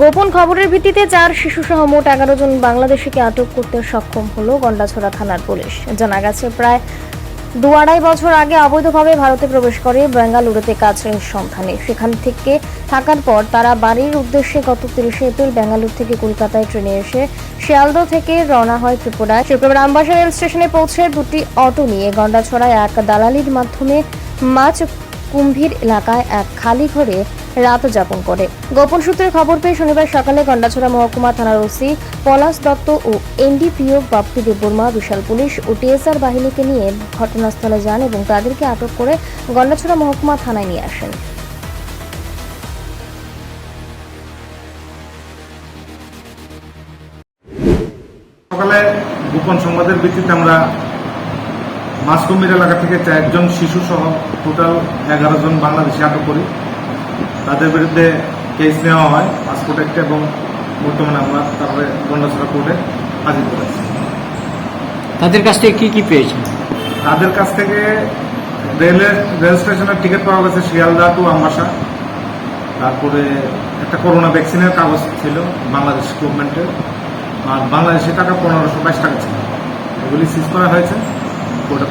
গোপন খবরের ভিত্তিতে চার শিশুসহ মোট এগারো জন বাংলাদেশিকে আটক করতে সক্ষম হলো গন্ডাছড়া থানার পুলিশ। জানা গেছে, প্রায় দু আড়াই বছর আগে অবৈধভাবে ভারতে প্রবেশ করে বেঙ্গালুরুতে কাজের সন্ধানে। সেখান থেকে থাকার পর তারা বাড়ির উদ্দেশ্যে গত তিরিশে এপ্রিল বেঙ্গালুরু থেকে কলকাতায় ট্রেনে এসে শিয়ালদহ থেকে রওনা হয় ত্রিপুরায়। ত্রিপুরা আমবাসা রেল স্টেশনে পৌঁছে দুটি অটো নিয়ে গন্ডাছড়ায় এক দালালির মাধ্যমে মাছ কুম্ভীর এলাকায় এক খালি ঘরে রাত যাপন করে। গোপন সূত্রে খবর পেয়ে শনিবার সকালে গন্ডাছড়া মহকুমা থানার ওসি পলাশ দত্ত ও এনডিপিও বাপ্পি দেববর্মা, বিশাল পুলিশ ও টিএসআর বাহিনীকে নিয়ে ঘটনাস্থলে যান এবং তাদেরকে আটক করে গন্ডাছড়া মহকুমা থানায় নিয়ে আসেন। সকালে গোপন সংবাদের ভিত্তিতে আমরা মাসকুমির এলাকা থেকে চারজন শিশু সহ টোটাল এগারো জন বাংলাদেশি আটক করি। তাদের বিরুদ্ধে কেস নেওয়া হয় পাসপোর্ট একটা এবং বর্তমানে আমরা তারপরে গন্ডাছড়া কোর্টে হাজির করেছি। তাদের কাছ থেকে কি কি পেয়েছেন? তাদের কাছ থেকে রেলের রেল স্টেশনের টিকিট পাওয়া গেছে শিয়ালদা টু আমবাসা। তারপরে একটা করোনা ভ্যাকসিনের কাগজ ছিল বাংলাদেশ গভর্নমেন্টের আর বাংলাদেশি টাকা পনেরোশো বাইশ টাকা ছিল। এগুলি সিজ করা হয়েছে। কোর্টে